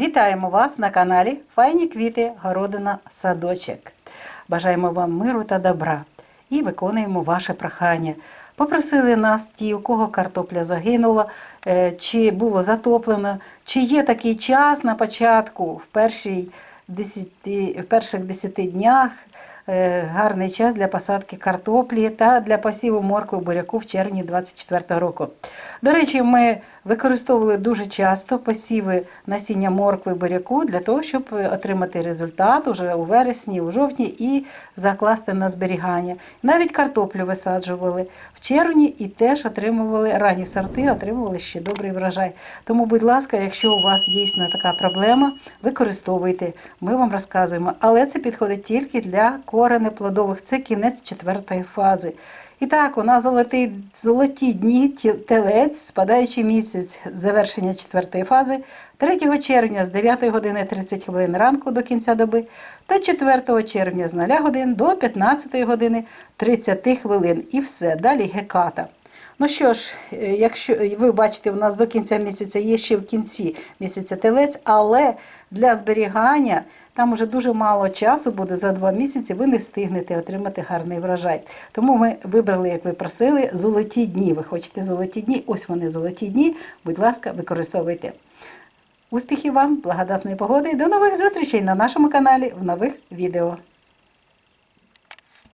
Вітаємо вас на каналі Файні квіти, городина, садочок. Бажаємо вам миру та добра і виконуємо ваше прохання. Попросили нас ті, у кого картопля загинула, е, чи було затоплено, чи є такий час на початку, в, першій десяти, в перших 10 днях гарний час для посадки картоплі та для посіву моркви буряку в червні 24 року. До речі, ми використовували дуже часто посіви насіння моркви буряку для того, щоб отримати результат уже у вересні, у жовтні і закласти на зберігання. Навіть картоплю висаджували в червні і теж отримували ранні сорти, отримували ще добрий врожай. Тому, будь ласка, якщо у вас дійсно така проблема, використовуйте. Ми вам розказуємо. Але це підходить тільки для коренеплодових. Це кінець четвертої фази. І так, у нас золотий, золоті дні телець, спадаючий місяць завершення четвертої фази 3 червня з 9 години 30 хвилин ранку до кінця доби та 4 червня з 0 годин до 15 години 30 хвилин. І все, далі геката. Ну що ж, е, якщо ви бачите, у нас до кінця місяця є ще в кінці місяця телець, але для зберігання там уже дуже мало часу буде за два місяці, ви не встигнете отримати гарний врожай. Тому ми вибрали, як ви просили, золоті дні. Ви хочете золоті дні? Ось вони золоті дні. Будь ласка, використовуйте. Успіхів вам, благодатної погоди. До нових зустрічей на нашому каналі в нових відео.